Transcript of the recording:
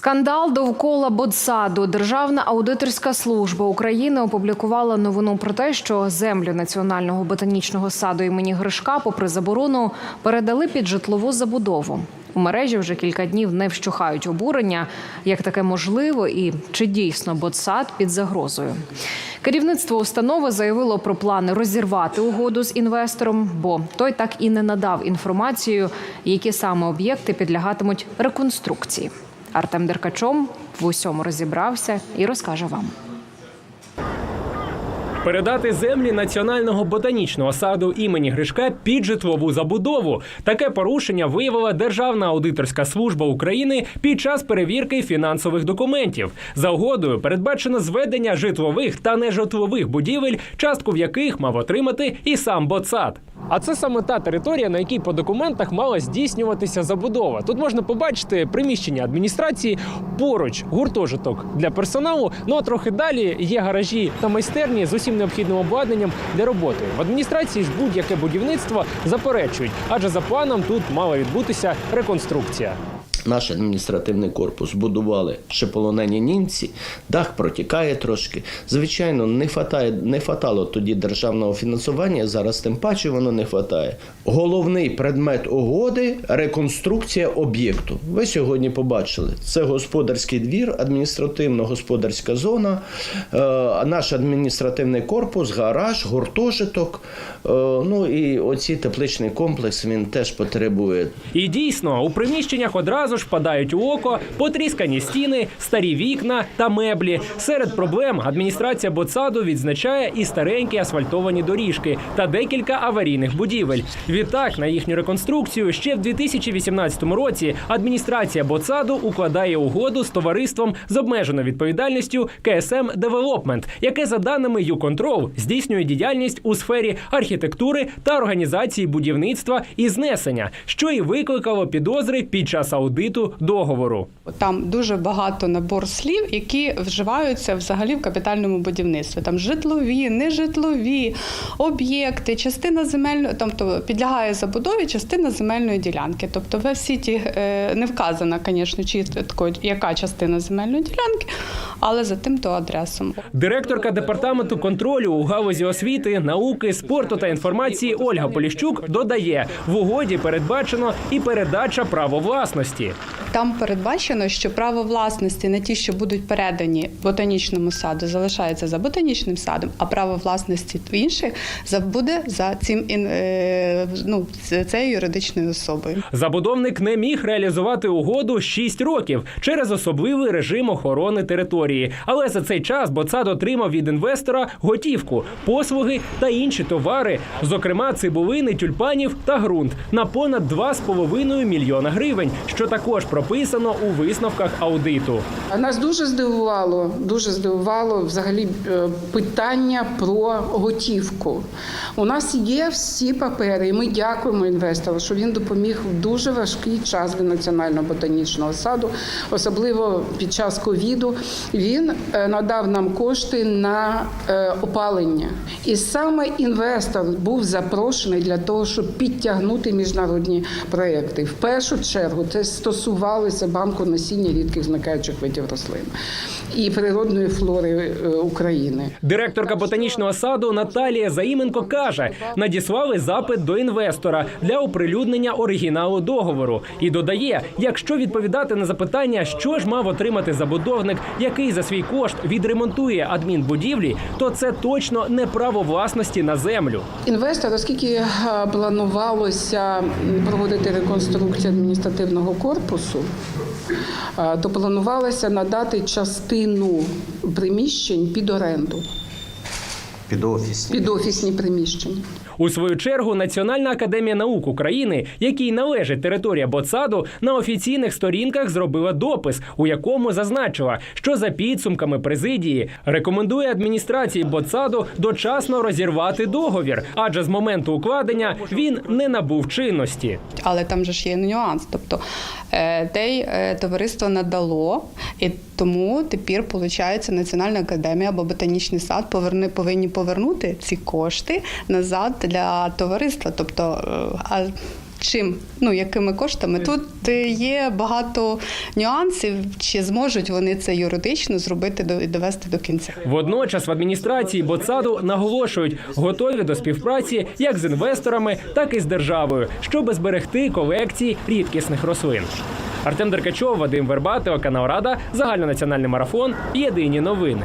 Скандал довкола Бодсаду. Державна аудиторська служба України опублікувала новину про те, що землю національного ботанічного саду імені Гришка, попри заборону, передали під житлову забудову. У мережі вже кілька днів не вщухають обурення, як таке можливо, і чи дійсно Ботсад під загрозою. Керівництво установи заявило про плани розірвати угоду з інвестором, бо той так і не надав інформацію, які саме об'єкти підлягатимуть реконструкції. Артем Деркачом в усьому розібрався і розкаже вам. Передати землі національного ботанічного саду імені Гришка під житлову забудову. Таке порушення виявила Державна аудиторська служба України під час перевірки фінансових документів. За угодою передбачено зведення житлових та нежитлових будівель, частку в яких мав отримати і сам ботсад. А це саме та територія, на якій по документах мала здійснюватися забудова. Тут можна побачити приміщення адміністрації, поруч гуртожиток для персоналу. Ну а трохи далі є гаражі та майстерні з усім необхідним обладнанням для роботи. В адміністрації ж будь-яке будівництво заперечують, адже за планом тут мала відбутися реконструкція. Наш адміністративний корпус будували ще полонені німці, дах протікає трошки. Звичайно, не хватає, не хватало тоді державного фінансування. Зараз тим паче воно не хватає. Головний предмет угоди реконструкція об'єкту. Ви сьогодні побачили. Це господарський двір, адміністративно-господарська зона, е, наш адміністративний корпус, гараж, гуртожиток. Е, ну і оці тепличний комплекс він теж потребує І дійсно, у приміщеннях одразу ж впадають у око потріскані стіни, старі вікна та меблі. Серед проблем адміністрація Боцаду відзначає і старенькі асфальтовані доріжки та декілька аварійних будівель. Відтак на їхню реконструкцію ще в 2018 році адміністрація Боцаду укладає угоду з товариством з обмеженою відповідальністю КСМ Девелопмент, яке за даними ЮКонтрол здійснює діяльність у сфері архітектури та організації будівництва і знесення, що і викликало підозри під час аудиту договору. Там дуже багато набор слів, які вживаються взагалі в капітальному будівництві. Там житлові, нежитлові об'єкти, частина земельної, тобто підлягає забудові частина земельної ділянки. Тобто в всі е, не вказана, звісно, чітко, яка частина земельної ділянки, але за тим то адресом. Директорка департаменту контролю у галузі освіти, науки, спорту та інформації Ольга Поліщук додає: в угоді передбачено і передача право власності. Там передбачено, що право власності на ті, що будуть передані ботанічному саду, залишається за ботанічним садом, а право власності інших за- буде за цим е, ну, цією юридичною особою. Забудовник не міг реалізувати угоду 6 років через особливий режим охорони території. Але за цей час Боцад отримав від інвестора готівку, послуги та інші товари, зокрема цибулини, тюльпанів та ґрунт на понад 2,5 мільйона гривень, що також прописано у висновках аудиту. Нас дуже здивувало, дуже здивувало взагалі е, питання про готівку. У нас є всі папери, і ми дякуємо інвестору, що він допоміг в дуже важкий час для національного ботанічного саду, особливо під час ковіду. Він е, надав нам кошти на е, опалення. І саме інвестор був запрошений для того, щоб підтягнути міжнародні проекти. В першу чергу це стосувалося банку насіння рідких зникаючих видів рослин і природної флори е, України. Директорка ботанічного саду Наталія Заїменко каже: надіслали запит до інвестора для оприлюднення оригіналу договору і додає: якщо відповідати на запитання, що ж мав отримати забудовник, який за свій кошт відремонтує адмінбудівлі, то це точно не право власності на землю. Інвестор, оскільки е, планувалося проводити реконструкцію адміністративного корпусу, е, то планувалося надати частину приміщень під оренду, під офісні. під офісні приміщення. У свою чергу Національна академія наук України, якій належить територія Боцаду, на офіційних сторінках зробила допис, у якому зазначила, що за підсумками президії рекомендує адміністрації Боцаду дочасно розірвати договір, адже з моменту укладення він не набув чинності. Але там же ж є нюанс. Тобто е, те е, товариство надало, і тому тепер, виходить, Національна академія або ботанічний сад поверни, повинні повернути ці кошти назад для товариства. Тобто, е, а чим, ну якими коштами. Тут е, є багато нюансів, чи зможуть вони це юридично зробити до- і довести до кінця. Водночас в адміністрації Ботсаду наголошують, готові до співпраці як з інвесторами, так і з державою, щоб зберегти колекції рідкісних рослин. Артем Деркачов, Вадим Вербатио, канал Рада, загальнонаціональний марафон. Єдині новини.